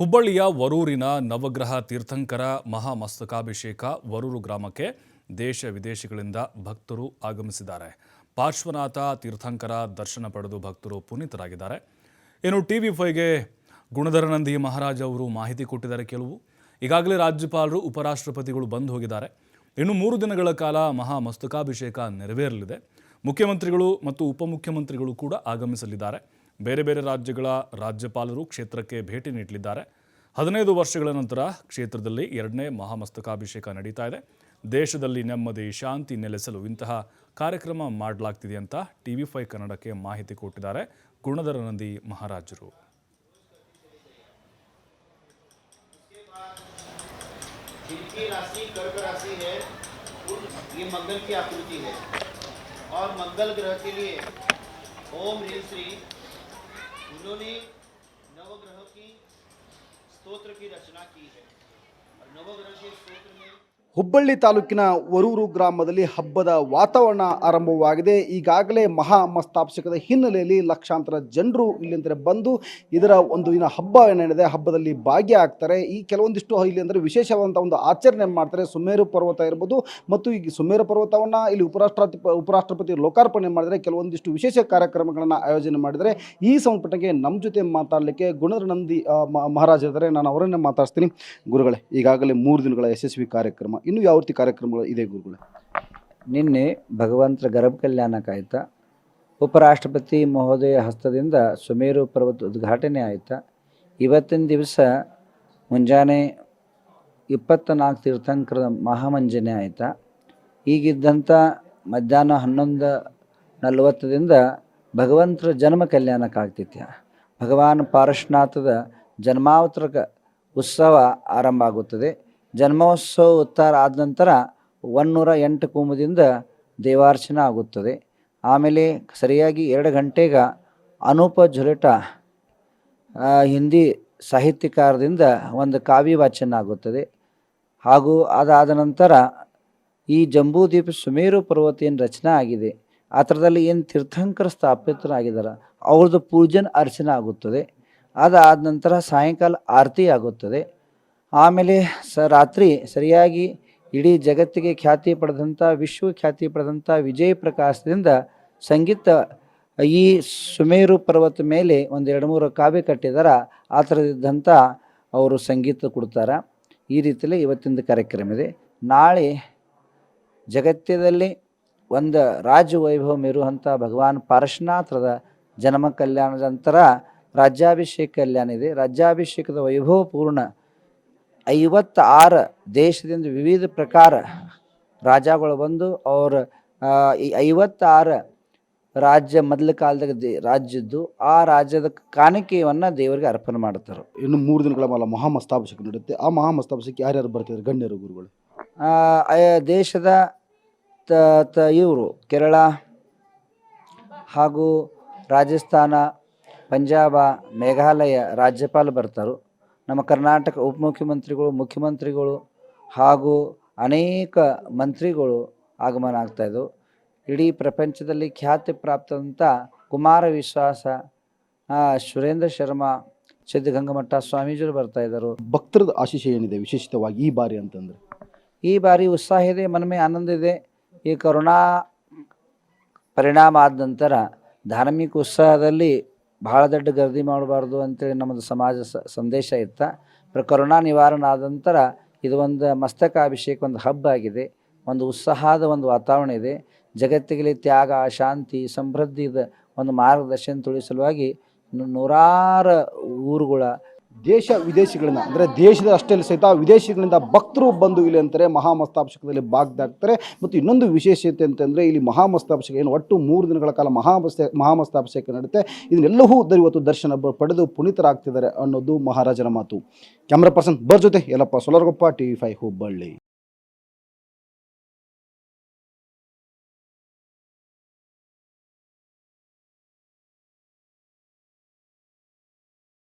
ಹುಬ್ಬಳ್ಳಿಯ ವರೂರಿನ ನವಗ್ರಹ ತೀರ್ಥಂಕರ ಮಹಾಮಸ್ತಕಾಭಿಷೇಕ ವರೂರು ಗ್ರಾಮಕ್ಕೆ ದೇಶ ವಿದೇಶಗಳಿಂದ ಭಕ್ತರು ಆಗಮಿಸಿದ್ದಾರೆ. ಪಾರ್ಶ್ವನಾಥ ತೀರ್ಥಂಕರ ದರ್ಶನ ಪಡೆದು ಭಕ್ತರು ಪುನೀತರಾಗಿದ್ದಾರೆ. ಇನ್ನು ಟಿ ವಿ ಫೈವ್ಗೆ ಗುಣಧರನಂದಿ ಮಹಾರಾಜ ಅವರು ಮಾಹಿತಿ ಕೊಟ್ಟಿದ್ದಾರೆ ಕೆಲವು ಈಗಾಗಲೇ ರಾಜ್ಯಪಾಲರು, ಉಪರಾಷ್ಟ್ರಪತಿಗಳು ಬಂದು ಹೋಗಿದ್ದಾರೆ. ಇನ್ನು ಮೂರು ದಿನಗಳ ಕಾಲ ಮಹಾಮಸ್ತಕಾಭಿಷೇಕ ನೆರವೇರಲಿದೆ. ಮುಖ್ಯಮಂತ್ರಿಗಳು ಮತ್ತು ಉಪಮುಖ್ಯಮಂತ್ರಿಗಳು ಕೂಡ ಆಗಮಿಸಲಿದ್ದಾರೆ. ಬೇರೆ ಬೇರೆ ರಾಜ್ಯಗಳ ರಾಜ್ಯಪಾಲರು ಕ್ಷೇತ್ರಕ್ಕೆ ಭೇಟಿ ನೀಡಲಿದ್ದಾರೆ ಹದಿನೈದು ವರ್ಷಗಳ ನಂತರ ಕ್ಷೇತ್ರದಲ್ಲಿ ಎರಡನೇ ಮಹಾಮಸ್ತಕಾಭಿಷೇಕ ನಡೀತಾ ಇದೆ ದೇಶದಲ್ಲಿ ನೆಮ್ಮದಿ ಶಾಂತಿ ನೆಲೆಸಲು ಇಂತಹ ಕಾರ್ಯಕ್ರಮ ಮಾಡಲಾಗ್ತಿದೆ ಅಂತ ಟಿ ವಿ ಫೈ ಕನ್ನಡಕ್ಕೆ ಮಾಹಿತಿ ಕೊಟ್ಟಿದ್ದಾರೆ ಗುಣಧರ ನಂದಿ ಮಹಾರಾಜರು जिनकी राशि कर्क राशि है उन ये मंगल की आकृति है और मंगल ग्रह के लिए ओम ह्रीं श्री उन्होंने नवग्रह की स्तोत्र की रचना की है। और नवग्रह के स्तोत्र में ಹುಬ್ಬಳ್ಳಿ ತಾಲೂಕಿನ ವರೂರು ಗ್ರಾಮದಲ್ಲಿ ಹಬ್ಬದ ವಾತಾವರಣ ಆರಂಭವಾಗಿದೆ. ಈಗಾಗಲೇ ಮಹಾ ಮಸ್ತಾಭಿಷೇಕದ ಹಿನ್ನೆಲೆಯಲ್ಲಿ ಲಕ್ಷಾಂತರ ಜನರು ಇಲ್ಲಿಂದ ಬಂದು ಇದರ ಒಂದು ದಿನ ಹಬ್ಬ ಏನೇನಿದೆ ಹಬ್ಬದಲ್ಲಿ ಭಾಗಿಯಾಗ್ತಾರೆ. ಈ ಕೆಲವೊಂದಿಷ್ಟು ಇಲ್ಲಿ ಅಂದರೆ ವಿಶೇಷವಾದಂಥ ಒಂದು ಆಚರಣೆ ಮಾಡ್ತಾರೆ. ಸುಮೇರು ಪರ್ವತ ಇರ್ಬೋದು ಮತ್ತು ಈ ಸುಮೇರು ಪರ್ವತವನ್ನು ಇಲ್ಲಿ ಉಪರಾಷ್ಟ್ರಪತಿ ಉಪರಾಷ್ಟ್ರಪತಿ ಲೋಕಾರ್ಪಣೆ ಮಾಡಿದರೆ ಕೆಲವೊಂದಿಷ್ಟು ವಿಶೇಷ ಕಾರ್ಯಕ್ರಮಗಳನ್ನು ಆಯೋಜನೆ ಮಾಡಿದರೆ ಈ ಸಂಪುಟಕ್ಕೆ ನಮ್ಮ ಜೊತೆ ಮಾತಾಡಲಿಕ್ಕೆ ಗುಣಧರ ನಂದಿ ಆ, ಮ- ಮಹಾರಾಜ್ ಇದ್ದಾರೆ. ನಾನು ಅವರನ್ನೇ ಮಾತಾಡ್ತೀನಿ ಗುರುಗಳೇ ಈಗಾಗಲೇ ಮೂರು ದಿನಗಳ ಯಶಸ್ವಿ ಕಾರ್ಯಕ್ರಮ ಇನ್ನು ಯಾವ ರೀತಿ ಕಾರ್ಯಕ್ರಮಗಳು ಇದೆ ಗುರುಗಳೇ? ನಿನ್ನೆ ಭಗವಂತರ ಕಲ್ಯಾಣ ಕಾಯ್ತ ಉಪರಾಷ್ಟ್ರಪತಿ ಮಹೋದಯ ಹಸ್ತದಿಂದ ಸುಮೇರು ಪರ್ವತ ಉದ್ಘಾಟನೆ ಆಯಿತಾ. ಇವತ್ತಿನ ದಿವಸ ಮುಂಜಾನೆ ಇಪ್ಪತ್ತ ನಾಲ್ಕು ತೀರ್ಥಂಕರದ ಮಹಾಮಂಜನೆ ಆಯಿತಾ. ಈಗಿದ್ದಂಥ ಮಧ್ಯಾಹ್ನ ಹನ್ನೊಂದು ನಲವತ್ತರಿಂದ ಭಗವಂತರ ಜನ್ಮ ಕಲ್ಯಾಣಕ್ಕಾಗ್ತಿತ್ಯ. ಭಗವಾನ್ ಪಾರಶ್ನಾಥದ ಜನ್ಮಾವತರಕ ಉತ್ಸವ ಆರಂಭ ಆಗುತ್ತದೆ. ಜನ್ಮೋತ್ಸವ ಉತ್ತಾರ ಆದ ನಂತರ ಒನ್ನೂರ ಎಂಟು ಕುಂಭದಿಂದ ದೇವಾರ್ಚನೆ ಆಗುತ್ತದೆ. ಆಮೇಲೆ ಸರಿಯಾಗಿ ಎರಡು ಗಂಟೆಗೆ ಅನೂಪ ಝುಲೆಟ ಆ, ಹಿಂದಿ ಸಾಹಿತ್ಯಕಾರದಿಂದ ಒಂದು ಕಾವ್ಯ ವಾಚನ ಆಗುತ್ತದೆ. ಹಾಗೂ ಅದಾದ ನಂತರ ಈ ಜಂಬೂದ್ವೀಪ ಸುಮೇರು ಪರ್ವತ ಏನು ರಚನೆ ಆಗಿದೆ. ಆ ಥರದಲ್ಲಿ ಏನು ತೀರ್ಥಂಕರ ಸ್ಥಾಪಿತರಾಗಿದ್ದಾರೆ ಅವ್ರದ್ದು ಪೂಜನ್ ಅರ್ಚನೆ ಆಗುತ್ತದೆ. ಅದಾದ ನಂತರ ಸಾಯಂಕಾಲ ಆರತಿ ಆಗುತ್ತದೆ. ಆಮೇಲೆ ಸ ರಾತ್ರಿ ಸರಿಯಾಗಿ ಇಡೀ ಜಗತ್ತಿಗೆ ಖ್ಯಾತಿ ಪಡೆದಂಥ ವಿಶ್ವ ಖ್ಯಾತಿ ಪಡೆದಂಥ ವಿಜಯ ಪ್ರಕಾಶದಿಂದ ಸಂಗೀತ ಈ ಸುಮೇರು ಪರ್ವತ ಮೇಲೆ ಒಂದು ಎರಡು ಮೂರು ಕಾವ್ಯ ಕಟ್ಟಿದಾರ. ಆ ಥರದಿದ್ದಂಥ ಅವರು ಸಂಗೀತ ಕೊಡ್ತಾರೆ. ಈ ರೀತಿಯಲ್ಲಿ ಇವತ್ತಿನ ಕಾರ್ಯಕ್ರಮ ಇದೆ. ನಾಳೆ ಜಗತ್ತಿನಲ್ಲಿ ಒಂದು ರಾಜ ವೈಭವ ಮೆರುವಂಥ ಭಗವಾನ್ ಪಾರಶ್ನಾಥರದ ಜನ್ಮ ಕಲ್ಯಾಣದ ನಂತರ ರಾಜ್ಯಾಭಿಷೇಕ ಕಲ್ಯಾಣ ಇದೆ. ರಾಜ್ಯಾಭಿಷೇಕದ ವೈಭವ ಪೂರ್ಣ ಐವತ್ತಾರು ದೇಶದಿಂದ ವಿವಿಧ ಪ್ರಕಾರ ರಾಜಗಳು ಬಂದು ಅವ್ರ ಈ ಐವತ್ತಾರು ರಾಜ್ಯ ಮೊದಲ ಕಾಲದಾಗ ದೇ ರಾಜ್ಯದ್ದು ಆ ರಾಜ್ಯದ ಕಾಣಿಕೆಯನ್ನು ದೇವರಿಗೆ ಅರ್ಪಣೆ ಮಾಡ್ತಾರೆ. ಇನ್ನು ಮೂರು ದಿನಗಳ ಮೇಲೆ ಮಹಾಮಸ್ತಾಭಿಷೇಕ ನಡೆಯುತ್ತೆ. ಆ ಮಹಾಮಸ್ತಾಭಿಷೇಕ ಯಾರ್ಯಾರು ಬರ್ತಿದ್ದಾರೆ ಗಣ್ಯರು ಗುರುಗಳು. ದೇಶದ ತ ತ ಇವರು ಕೇರಳ ಹಾಗೂ ರಾಜಸ್ಥಾನ ಪಂಜಾಬ ಮೇಘಾಲಯ ರಾಜ್ಯಪಾಲ ಬರ್ತಾರೆ. ನಮ್ಮ ಕರ್ನಾಟಕ ಉಪಮುಖ್ಯಮಂತ್ರಿಗಳು ಮುಖ್ಯಮಂತ್ರಿಗಳು ಹಾಗೂ ಅನೇಕ ಮಂತ್ರಿಗಳು ಆಗಮನ ಆಗ್ತಾಯಿದ್ವು ಇಡೀ ಪ್ರಪಂಚದಲ್ಲಿ ಖ್ಯಾತಿ ಪ್ರಾಪ್ತಂಥ ಕುಮಾರ ವಿಶ್ವಾಸ ಸುರೇಂದ್ರ ಶರ್ಮಾ ಸಿದ್ಧಗಂಗಮಠ ಸ್ವಾಮೀಜಿಗಳು ಬರ್ತಾ ಇದ್ದರು. ಭಕ್ತರದ ಆಶೀಷ ಏನಿದೆ ವಿಶೇಷಿತವಾಗಿ ಈ ಬಾರಿ ಅಂತಂದ್ರೆ? ಈ ಬಾರಿ ಉತ್ಸಾಹ ಇದೆ ಮನಮೆ ಆನಂದ ಇದೆ. ಈ ಕರೋನಾ ಪರಿಣಾಮ ಆದ ನಂತರ ಧಾರ್ಮಿಕ ಉತ್ಸಾಹದಲ್ಲಿ ಭಾಳ ದೊಡ್ಡ ಗರ್ದಿ ಮಾಡಬಾರ್ದು ಅಂತೇಳಿ ನಮ್ಮದು ಸಮಾಜ ಸಂದೇಶ ಇತ್ತ. ಪ್ರ ಕರೋನಾ ನಿವಾರಣೆ ಆದ ನಂತರ ಇದು ಒಂದು ಮಸ್ತಕಾಭಿಷೇಕ ಒಂದು ಹಬ್ಬ ಆಗಿದೆ. ಒಂದು ಉತ್ಸಾಹದ ಒಂದು ವಾತಾವರಣ ಇದೆ. ಜಗತ್ತಿಗೆ ತ್ಯಾಗ, ಶಾಂತಿ, ಸಮೃದ್ಧಿದ ಒಂದು ಮಾರ್ಗದರ್ಶನ ತುಳಿಸಲುವಾಗಿ ನೂರಾರು ಊರುಗಳ ದೇಶ ವಿದೇಶಿಗಳನ್ನ, ಅಂದರೆ ದೇಶದ ಅಷ್ಟೇ ಸಹಿತ ವಿದೇಶಗಳಿಂದ ಭಕ್ತರು ಬಂದು ಇಲ್ಲಿ ಅಂತಾರೆ ಮಹಾಮಸ್ತಾಭಿಷೇಕದಲ್ಲಿ ಭಾಗದಾಗ್ತಾರೆ. ಮತ್ತು ಇನ್ನೊಂದು ವಿಶೇಷತೆ ಅಂತಂದರೆ ಇಲ್ಲಿ ಮಹಾಮಸ್ತಾಭಿಷೇಕ ಏನು ಒಟ್ಟು ಮೂರು ದಿನಗಳ ಕಾಲ ಮಹಾಮಸ್ತ ಮಹಾಮಸ್ತಾಭಿಷೇಕ ನಡೆಯುತ್ತೆ. ಇದನ್ನೆಲ್ಲವೂ ಇವತ್ತು ದರ್ಶನ ಪಡೆದು ಪುನೀತರಾಗ್ತಿದ್ದಾರೆ ಅನ್ನೋದು ಮಹಾರಾಜರ ಮಾತು. ಕ್ಯಾಮ್ರಾ ಪರ್ಸನ್ ಬರ್ ಜೊತೆ ಎಲ್ಲಪ್ಪ ಸೊಲರ್ಗೊಪ್ಪ, ಟಿ ವಿ ಫೈ ಹುಬ್ಬಳ್ಳಿ.